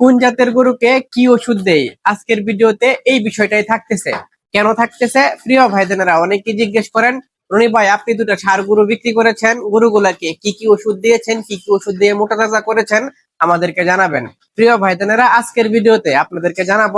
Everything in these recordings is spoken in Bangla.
কোন জাতের গরুকে কি ওষুধ দেই আজকের ভিডিওতে এই বিষয়টাই থাকতেছে। কেন থাকতেছে? প্রিয় ভাইদেনেরা অনেকে জিজ্ঞেস করেন, রনি ভাই, আপনি দুটো সার গরু বিক্রি করেছেন। গরুগুলাকে কি কি ওষুধ দিয়েছেন? কি কি ওষুধ দিয়ে মোটা তাজা করেছেন? আমাদেরকে জানাবেন। প্রিয় ভাইদেনেরা, আজকের ভিডিওতে আপনাদেরকে জানাব,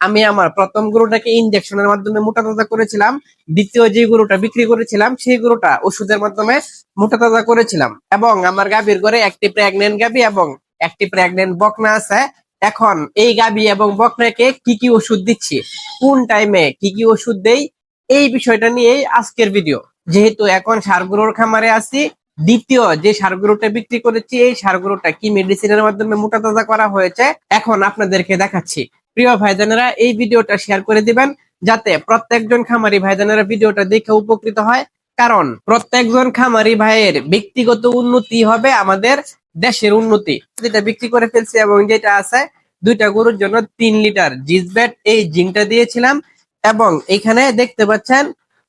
আমি আমার প্রথম গরুটাকে ইনজেকশনের মাধ্যমে মোটা তাজা করেছিলাম। দ্বিতীয় যে গরুটা বিক্রি করেছিলাম, সেই গরুটা ওষুধের মাধ্যমে মোটা তাজা করেছিলাম। এবং আমার গাভীর ঘরে একটি প্রেগনেন্ট গাভী এবং একটি প্রেগনেন্ট বকনা আছে। এখন এই গাবি এবং বকনাকে কি কি ওষুধ দিচ্ছি? কোন টাইমে কি কি ওষুধ দেই? এই বিষয়টা নিয়েই আজকের ভিডিও যেহেতু এখন সারগুলোর খামারে আছি, দ্বিতীয় যে সারগুলোটা বিক্রি করেছি, এই সারগুলোটা কি মেডিসিনের মাধ্যমে মোটা তাজা করা হয়েছে, এখন আপনাদেরকে দেখাচ্ছি। প্রিয় ভাইজানেরা, এই ভিডিওটা শেয়ার করে দিবেন, যাতে প্রত্যেকজন খামারি ভাইজানেরা ভিডিওটা দেখে উপকৃত হয়। কারণ প্রত্যেকজন খামারি ভাইয়ের ব্যক্তিগত উন্নতি হবে আমাদের দেশের উন্নতি। যেটা বিক্রি করে ফেলছি এবং যেটা আছে, দুইটা গরুর জন্য তিন লিটার। জিজব্যাট এই জিঙ্কটা দিয়েছিলাম এবং এখানে দেখতে পাচ্ছেন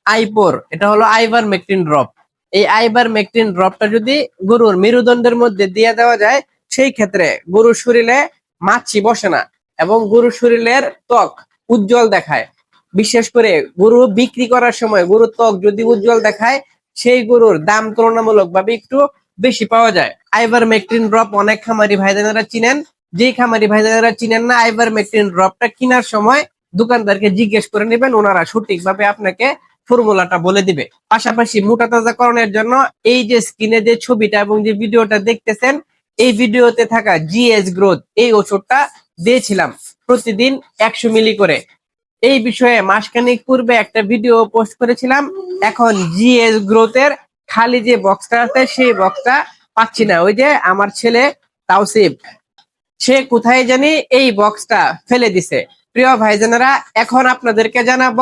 আইপোর। এটা হলো আইভার মেকটিন ড্রপ। এই আইভার মেকটিন ড্রপটা যদি গরুর মেরুদণ্ডের মধ্যে দিয়ে দেওয়া যায়, সেই ক্ষেত্রে গরুর শরীরে মাছি বসে না এবং গরুর শরীরের ত্বক উজ্জ্বল দেখায়। বিশেষ করে গরু বিক্রি করার সময় গরুর ত্বক যদি উজ্জ্বল দেখায়, সেই গরুর দাম তুলনামূলক ভাবে একটু বেশি পাওয়া যায়। আইভার মেকটিন ড্রপ অনেক খামারি ভাইজানেরা চিনেন। যে খামারি ভাইজানেরা চিনেন না আইভার মেকটিন ড্রপটা কেনার সময় দোকানদারকে জিজ্ঞেস করে নেবেন, ওনারা সঠিকভাবে আপনাকে ফর্মুলাটা বলে দিবে। পাশাপাশি মোটা তাজাকরণের জন্য এই যে স্ক্রিনে যে ছবিটা এবং যে ভিডিওটা দেখতেছেন, এই ভিডিওতে থাকা জিএস গ্রোথ এই ওষুধটা দিয়েছিলাম প্রতিদিন একশো মিলি করে। এই বিষয়ে মাসখানেক পূর্বে একটা ভিডিও পোস্ট করেছিলাম, এখন জিএস গ্রোথের খালি যে বক্সটা আছে, সেই বক্সটা পাচ্ছি না। ওই যে আমার ছেলে তাওসিফ, সে কোথায় জানি এই বক্সটা ফেলে দিছে। প্রিয় ভাইজানেরা, এখন আপনাদেরকে জানাব,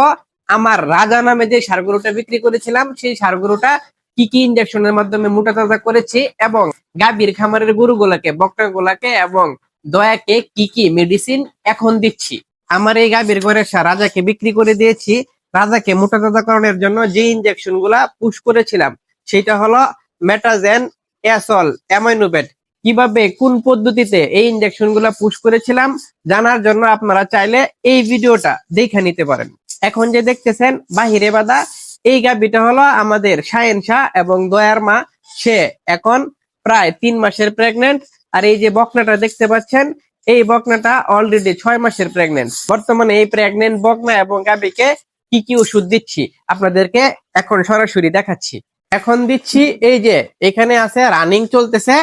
আমার রাজা নামে যে সারগুলোটা বিক্রি করেছিলাম, সেই সারগুলোটা কি কি ইনজেকশনের মাধ্যমে মোটা তাজা করেছি এবং গাভীর খামারের গরুগুলাকে বকরা গুলাকে এবং দয়াকে কি কি মেডিসিন এখন দিচ্ছি। আমার এই গাভীর সার রাজাকে বিক্রি করে দিয়েছি। রাজাকে মোটা তাজাকরণের জন্য যে ইনজেকশনগুলা পুশ করেছিলাম সেটা হলো মেটাজেন অ্যাসল অ্যামাইনোবেট কীভাবে, কোন পদ্ধতিতে এই ইনজেকশনগুলা পুশ করেছিলাম জানার জন্য আপনারা চাইলে এই ভিডিওটা দেখে নিতে পারেন। এখন যে দেখতেছেন, বাহিরে বাদা এই গাবিটা হলো আমাদের সায়েন শাহ এবং দয়ার মা। সে এখন প্রায় তিন মাসের প্রেগনেন্ট আর এই যে বকনাটা দেখতে পাচ্ছেন, এই বকনাটা অলরেডি ছয় মাসের প্রেগনেন্ট বর্তমানে এই প্রেগনেন্ট বকনা এবং গাবিকে কি কি ওষুধ দিচ্ছি আপনাদেরকে এখন সরাসরি দেখাচ্ছি। এখন দিচ্ছি এই যে এখানে আছে রানিং চলতেছে।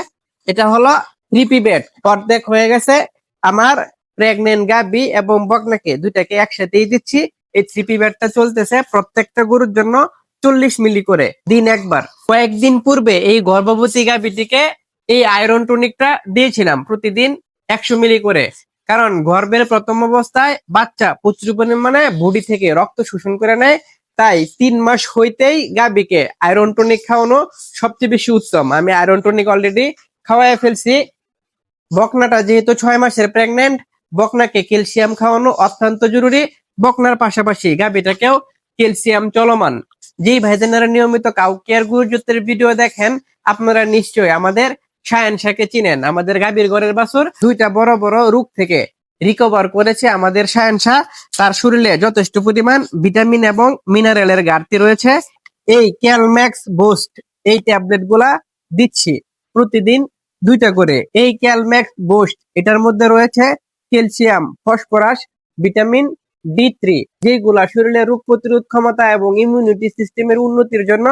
এটা হলো রিপিবেট অর্ধেক হয়ে গেছে আমার প্রেগনেন্ট গাবি এবং বকনাকে। দুইটাকে একসাথেই দিচ্ছি। এই থ্রিপি ব্যাটটা চলতেছে প্রত্যেকটা গরুর জন্য চল্লিশ মিলি করে দিন একবার। কয়েকদিন পূর্বে এই গর্ভবতী গাবিটিকে এই আয়রন টনিকটা দিয়েছিলাম প্রতিদিন একশো মিলি করে। কারণ গর্ভের প্রথম অবস্থায় বাচ্চা প্রচুর পরিমাণে বডি থেকে রক্ত শোষণ করে নেয়। তাই তিন মাস হইতেই গাবিকে আয়রন টনিক খাওয়ানো সবচেয়ে বেশি উত্তম। আমি আয়রন টনিক অলরেডি খাওয়াই ফেলছি। বকনাটা যেহেতু ছয় মাসের প্রেগনেন্ট বকনাকে ক্যালসিয়াম খাওয়ানো অত্যন্ত জরুরি। বকনার পাশাপাশি গাবিটাকেও ক্যালসিয়াম চলমান। যেই ভাইজানেরা নিয়মিত কাউ কেয়ার গুরুজতের ভিডিও দেখেন, আপনারা নিশ্চয়ই আমাদের সায়ন শাকে চিনেন। আমাদের গাভীর ঘরের বাছুর দুইটা বড় বড় রোগ থেকে রিকভার করেছে আমাদের সায়ন শাহ। তার শরীরে যথেষ্ট পরিমাণ ভিটামিন এবং মিনারেলের ঘাটতি রয়েছে। এই ক্যালম্যাক্স বুস্ট এই ট্যাবলেটগুলা দিচ্ছি প্রতিদিন দুইটা করে। এই ক্যালম্যাক্স বুস্ট এটার মধ্যে রয়েছে calcium phosphorus vitamin D three যেগুলা শরীরে রোগ প্রতিরোধ ক্ষমতা এবং ইমিউনিটি সিস্টেমের উন্নতির জন্য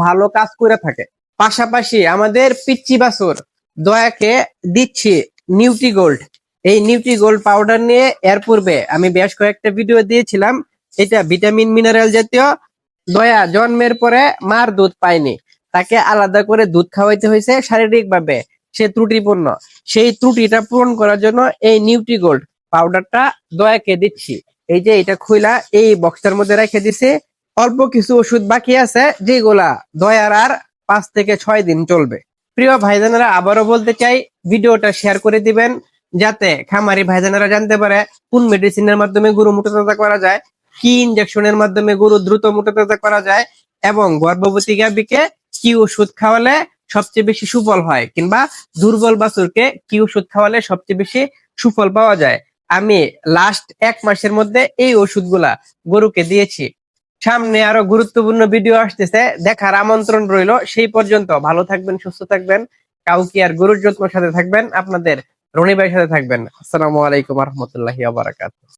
ভালো কাজ করে থাকে। পাশাপাশি আমাদের পিচ্চি বাছুর দয়াকে দিচ্ছি নিউট্রি গোল্ড এই নিউট্রি গোল্ড পাউডার নিয়ে এর পূর্বে আমি বেশ কয়েকটা ভিডিও দিয়েছিলাম। এটা ভিটামিন মিনারেল জাতীয়। দয়া জন্মের পরে মার দুধ পায়নি। তাকে আলাদা করে দুধ খাওয়াইতে হয়েছে শারীরিকভাবে। সে ত্রুটিপূর্ণ। সেই ত্রুটিটা পূরণ করার জন্য এই নিউট্রি গোল্ড পাউডারটা দয়াকে দিচ্ছি। এই যে এটা খুইলা এই বক্সটার মধ্যে রেখে দিছে। অল্প কিছু ওষুধ বাকি আছে, যেগুলা দয়ার আর পাঁচ থেকে ছয় দিন চলবে। প্রিয় ভাইজানেরা, আবারও বলতে চাই ভিডিওটা শেয়ার করে দিবেন। যাতে খামারি ভাইজানেরা জানতে পারে কোন মেডিসিনের মাধ্যমে গরু মোটাতাজা করা যায়, কি ইনজেকশনের মাধ্যমে গরু দ্রুত মোটাতাজা করা যায় এবং গর্ভবতী গাবিকে কি ওষুধ খাওয়ালে সবচেয়ে বেশি সুফল হয় কিংবা দুর্বল বাছুরকে কি ওষুধ খাওয়ালে সবচেয়ে বেশি সুফল পাওয়া যায়? আমি লাস্ট এক মাসের মধ্যে এই ওষুধগুলা গরুকে দিয়েছি। সামনে আরও গুরুত্বপূর্ণ ভিডিও আসতেছে, দেখার আমন্ত্রণ রইল। সেই পর্যন্ত ভালো থাকবেন, সুস্থ থাকবেন। কাউকে আর গরুর যত্ন সাথে থাকবেন। আপনাদের রনি ভাইয়ের সাথে থাকবেন। আসসালামু আলাইকুম রহমতুল্লাহি আবরাকাত